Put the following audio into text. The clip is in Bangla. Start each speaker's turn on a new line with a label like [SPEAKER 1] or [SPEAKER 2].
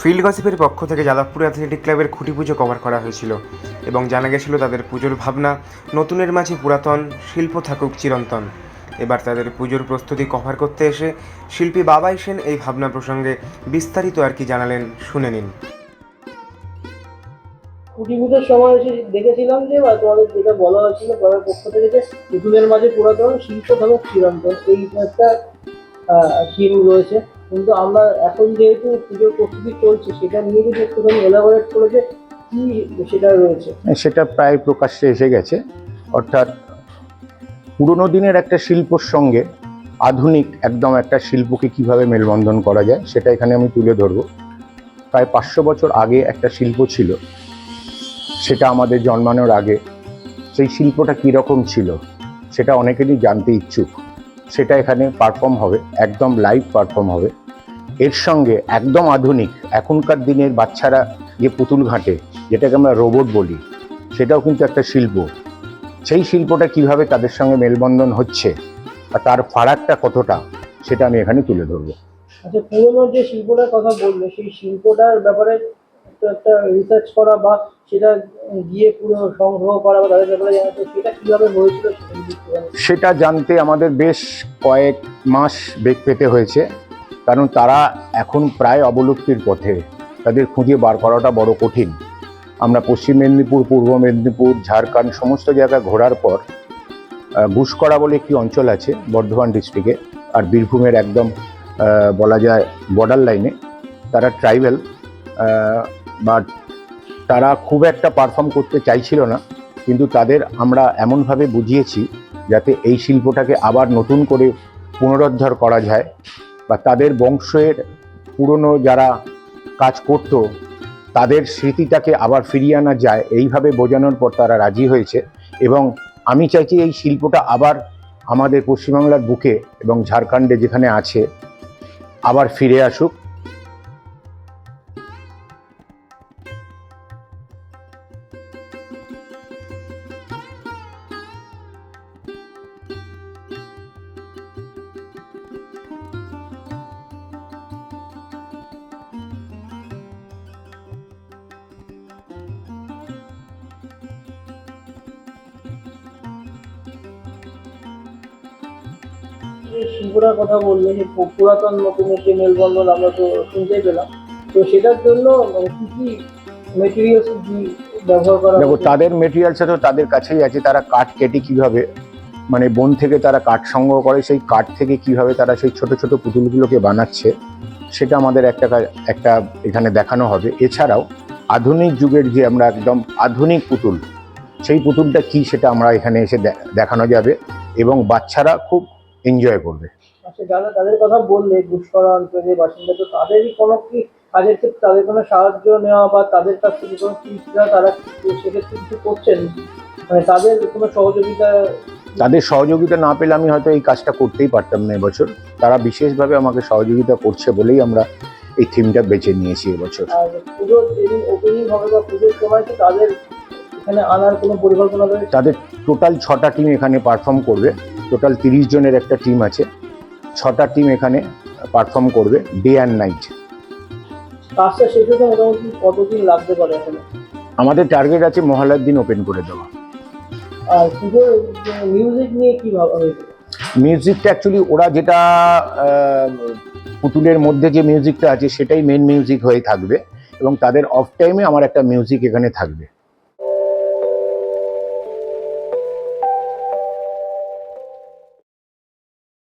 [SPEAKER 1] ফিল্ড গসিপের পক্ষ থেকে যাদবপুর অ্যাথলেটিক ক্লাবের খুঁটি পুজো কভার করা হয়েছিল এবং জানা গেছিল তাদের পুজোর ভাবনা নতুনের মাঝে পুরাতন শিল্প থাকুক চিরন্তন। এবার তাদের পুজোর প্রস্তুতি কভার করতে এসে শিল্পী বাবাই সেন এই ভাবনা প্রসঙ্গে বিস্তারিত আর কি জানালেন, শুনে নিন।
[SPEAKER 2] কুটিপুজোর সময় এসে দেখেছিলাম যে তোমাদের যেটা বলা হয়েছিল পক্ষ থেকে যে মাঝে পুরাতন চিরন্তন, এই একটা থিম রয়েছে। কিন্তু আমরা এখন যেহেতু পুজোর প্রস্তুতি চলছে, সেটা নিয়ে যদি একটুখানি এলাবোরেট করে যে কি সেটা রয়েছে?
[SPEAKER 3] সেটা প্রায় প্রকাশ্যে এসে গেছে। অর্থাৎ পুরনো দিনের একটা শিল্পর সঙ্গে আধুনিক একদম একটা শিল্পকে কীভাবে মেলবন্ধন করা যায়, সেটা এখানে আমি তুলে ধরবো। প্রায় পাঁচশো বছর আগে একটা শিল্প ছিল, সেটা আমাদের জন্মানোর আগে। সেই শিল্পটা কীরকম ছিল, সেটা অনেকেরই জানতে ইচ্ছুক। সেটা এখানে পারফর্ম হবে, একদম লাইভ পারফর্ম হবে। এর সঙ্গে একদম আধুনিক, এখনকার দিনের বাচ্চারা যে পুতুল ঘাটে, যেটাকে আমরা রোবট বলি, সেটাও কিন্তু একটা শিল্প। সেই শিল্পটা কীভাবে তাদের সঙ্গে মেলবন্ধন হচ্ছে আর তার ফারাকটা কতটা, সেটা আমি এখানে তুলে ধরবো।
[SPEAKER 2] আচ্ছা পুরোনো যে শিল্পটার কথা বললে, সেই শিল্পটার ব্যাপারে একটু রিসার্চ করা বা সেটা গিয়ে পুরো সংগ্রহ করা বা তাদের ব্যাপারে জানা তো সেটা কীভাবে হয়েছিল সেটা
[SPEAKER 3] জানতে আমাদের বেশ কয়েক মাস বেগ পেতে হয়েছে কারণ তারা এখন প্রায় অবলুপ্তির পথে। তাদের খুঁজে বার করাটা বড় কঠিন। আমরা পশ্চিম মেদিনীপুর পূর্ব মেদিনীপুর ঝাড়খণ্ড সমস্ত জায়গা ঘোরার পর আহ, ঘুষকরা বলে একটি অঞ্চল আছে বর্ধমান ডিস্ট্রিক্টে আর বীরভূমের একদম বলা যায় বর্ডার লাইনে তারা ট্রাইবেল বাট তারা খুব একটা পারফর্ম করতে চাইছিল না। কিন্তু তাদের আমরা এমনভাবে বুঝিয়েছি যাতে এই শিল্পটাকে আবার নতুন করে পুনরুদ্ধার করা যায় বা তাদের বংশের পুরনো যারা কাজ করত, তাদের স্মৃতিটাকে আবার ফিরিয়ে আনা যায়, এইভাবে বোঝানোর পর তারা রাজি হয়েছে। এবং আমি চাইছি এই শিল্পটা আবার আমাদের পশ্চিমবাংলার বুকে এবং ঝাড়খণ্ডে যেখানে আছে, আবার ফিরে আসুক।
[SPEAKER 2] যে শিল্পটার কথা বললে পুরাতন নতুনের যে মেলবন্ধন আমরা তো শুনতেই পেলাম। তো সেটার জন্য কি কি মেটেরিয়ালস ব্যবহার করা
[SPEAKER 3] দেখো তাদের মেটেরিয়ালসে তো তাদের কাছেই আছে তারা কাঠ কেটে কীভাবে মানে বন থেকে তারা কাঠ সংগ্রহ করে সেই কাঠ থেকে কীভাবে তারা সেই ছোট ছোট পুতুলগুলোকে বানাচ্ছে সেটা আমাদের একটা একটা এখানে দেখানো হবে। এছাড়াও আধুনিক যুগের যে আমরা একদম আধুনিক পুতুল সেই পুতুলটা কি সেটা আমরা এখানে এসে দেখানো যাবে। এবং বাচ্চারা খুব এনজয় করবে।
[SPEAKER 2] আচ্ছা যারা তাদের কথা বললে ঘুষকরা অঞ্চলের বাসিন্দা তো তাদেরই কোনো কি কাজের ক্ষেত্রে তাদের কোনো সাহায্য নেওয়া বা তাদের কাছ থেকে কোনো দেওয়া তারা সেক্ষেত্রে কিছু করছেন? মানে তাদের কোনো সহযোগিতা?
[SPEAKER 3] তাদের সহযোগিতা না পেলে আমি হয়তো এই কাজটা করতেই পারতাম না এবছর। তারা বিশেষভাবে আমাকে সহযোগিতা করছে বলেই আমরা এই থিমটা বেছে নিয়েছি এবছর।
[SPEAKER 2] পুজোর যেদিন ওপেনিং হবে বা পুজোর সময় কি তাদের এখানে আনার কোনো পরিকল্পনা
[SPEAKER 3] তাদের টোটাল ছটা টিম এখানে পারফর্ম করবে। টোটাল তিরিশ জনের একটা টিম আছে। ছটা টিম এখানে পারফর্ম করবে ডে অ্যান্ড নাইট।
[SPEAKER 2] কাজটা শেষ হতে মোটামুটি কতদিন লাগতে পারে এখানে?
[SPEAKER 3] আমাদের টার্গেট আছে মহালয়ার দিন ওপেন করে দেওয়া।
[SPEAKER 2] আর পুজোর মিউজিক নিয়ে কি ভাবা হয়েছে?
[SPEAKER 3] মিউজিকটা অ্যাকচুয়ালি ওরা যেটা পুতুলের মধ্যে যে মিউজিকটা আছে সেটাই মেন মিউজিক হয়ে থাকবে। এবং তাদের অফ টাইমে আমার একটা মিউজিক এখানে থাকবে।